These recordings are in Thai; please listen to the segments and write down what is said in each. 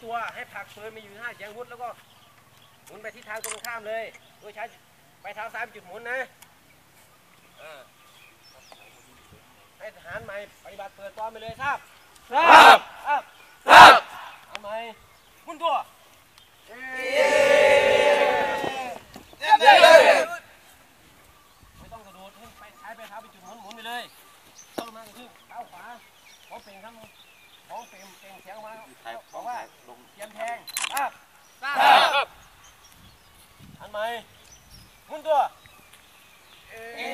ถ้าหมุนตัวให้ผลักปืนมาอยู่ท่าเสียงวุธแล้วก็หมุนไปทิศทางตรงข้ามเลย โดยใช้ไปเท้าซ้ายเป็นจุดหมุนนะเออให้ทหารใหม่ปฏิบัติเปิดตอนไปเลยทราบครับครับครับทำไมหมุนตัวไม่ต้องกระโดดให้ไปใช้ไปเท้าเป็นจุดหมุนหมุนไปเลยต้องมาคือเท้าขวาของเป่งครับของเป่งเป่งเสียงออกมาบอกว่าเตรียมแทงครับ ครับ หัน ไหมมุนตัวเอี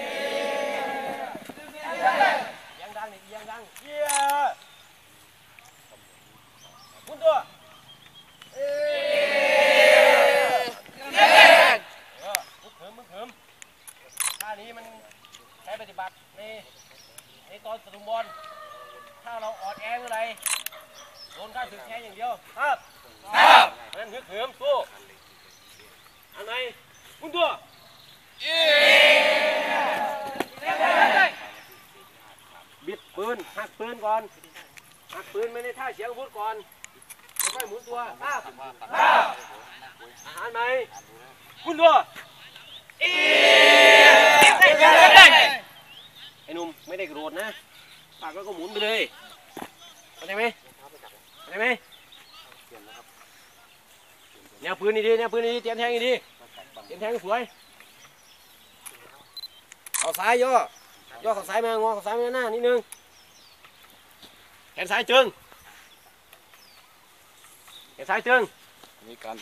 ยังดังนี่ยังดังเยี่ยมุนตัวเอเอมึงเถิมมึงเถิมท่านี้มันใช้ปฏิบัติในในตอนสตุมบอลถ้าเราอ่อนแอเมื่อไรโดนข้าศึกแค่อย่างเดียวครับครับ นั่นฮึกเหิมสู้อันไหนหมุนตัว บิด ปืนหักปืนก่อนหักปืนไม่ได้ท่าเสียงอาวุธก่อนค่อยหมุนตัวทราบอาหารไหมหมุนตัวไอ้หนุ่มไม่ได้โกระโดดนะปากแล้วก็หมุนไปเลยเข้าใจไหมเข้าใจไหมแนวปืนดีๆแนวปืนดีเตรียมแทงดีเตรียมแทงสวยเอาซ้ายย่อย่อเขาซ้ายมางอเขาซ้ายมาหน้านิดนึง แขนซ้ายจึงแขนซ้ายจึงมีกา